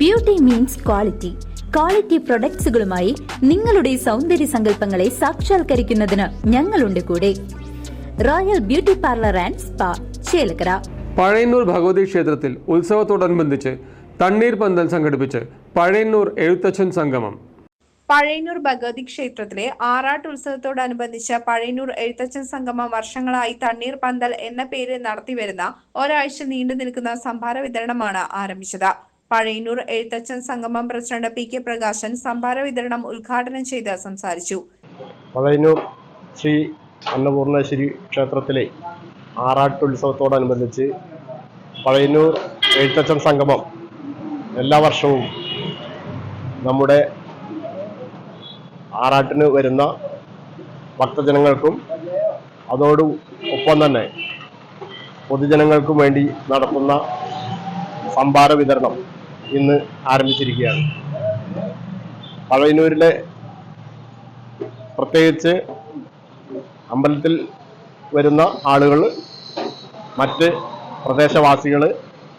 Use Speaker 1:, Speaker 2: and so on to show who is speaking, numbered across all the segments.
Speaker 1: Beauty means quality quality പ്രൊഡക്ട്സുകളുമായി നിങ്ങളുടെ സൗന്ദര്യ സങ്കല്പങ്ങളെ സാക്ഷാത്കരിക്കുന്നതിന് ഞങ്ങളുണ്ട് കൂടെ. Royal beauty parlour and spa Chelakkara.
Speaker 2: Pazhayannur Bhagavathi ക്ഷേത്രത്തിൽ ഉത്സവത്തോടനുബന്ധിച്ച് തണ്ണീർ പന്തൽ സംഘടിപ്പിച്ച് പഴയന്നൂർ എഴുത്തച്ഛൻ സംഗമം.
Speaker 3: പഴയന്നൂർ ഭഗവതി ക്ഷേത്രത്തിലെ ആറാട്ട് ഉത്സവത്തോടനുബന്ധിച്ച് പഴയന്നൂർ എഴുത്തച്ഛൻ സംഗമം വർഷങ്ങളായി തണ്ണീർ പന്തൽ എന്ന പേരിൽ നടത്തിവരുന്ന ഒരാഴ്ച നീണ്ടു നിൽക്കുന്ന സംഭാര വിതരണമാണ് ആരംഭിച്ചത്. പഴയന്നൂർ എഴുത്തച്ഛൻ സംഗമം പ്രസിഡന്റ് പി കെ പ്രകാശൻ സംഭാര വിതരണം ഉദ്ഘാടനം ചെയ്ത് സംസാരിച്ചു.
Speaker 4: പഴയന്നൂർ ശ്രീ അന്നപൂർണേശ്വരി ക്ഷേത്രത്തിലെ ആറാട്ടുത്സവത്തോടനുബന്ധിച്ച് പഴയന്നൂർ എഴുത്തച്ഛൻ സംഗമം എല്ലാ വർഷവും നമ്മുടെ ആറാട്ടിന് വരുന്ന ഭക്തജനങ്ങൾക്കും അതോട് ഒപ്പം തന്നെ പൊതുജനങ്ങൾക്കും വേണ്ടി നടത്തുന്ന സംഭാര വിതരണം ഇന്ന് ആരംഭിച്ചിരിക്കുകയാണ്. പഴയന്നൂരിലെ പ്രത്യേകിച്ച് അമ്പലത്തിൽ വരുന്ന ആളുകൾ മറ്റ് പ്രദേശവാസികൾ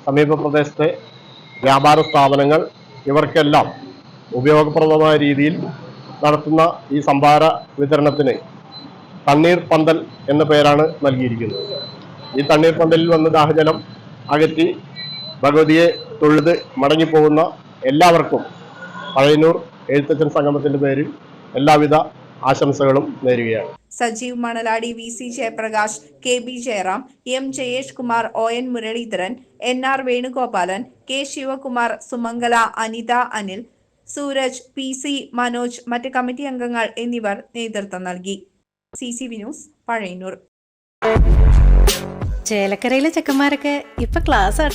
Speaker 4: സമീപ പ്രദേശത്തെ വ്യാപാര സ്ഥാപനങ്ങൾ ഇവർക്കെല്ലാം ഉപയോഗപ്രദമായ രീതിയിൽ നടത്തുന്ന ഈ സംഭാര വിതരണത്തിന് തണ്ണീർ പന്തൽ എന്ന പേരാണ് നൽകിയിരിക്കുന്നത്. ഈ തണ്ണീർ പന്തലിൽ വന്ന് ദാഹജലം അകറ്റി ഭഗവതിയെ തൊഴുത് മടങ്ങിപ്പോകുന്ന എല്ലാവർക്കും പഴയന്നൂർ എഴുത്തച്ഛൻ സംഗമത്തിന്റെ പേരിൽ എല്ലാവിധ ആശംസകളും നേരുകയാണ്.
Speaker 3: Sajeev Manaladi V C Jayaprakash K B Jayaram M Jayesh Kumar O N Muraleedharan N R Venugopalan K Sivakumar Sumangala Anitha Anil Sooraj P C Manoj മറ്റ് കമ്മിറ്റി അംഗങ്ങൾ എന്നിവർ നേതൃത്വം നൽകി. C C V news Pazhayannur.
Speaker 5: ചേലക്കരയിലെ ചെക്കന്മാരൊക്കെ ഇപ്പൊ class ആട്ടാ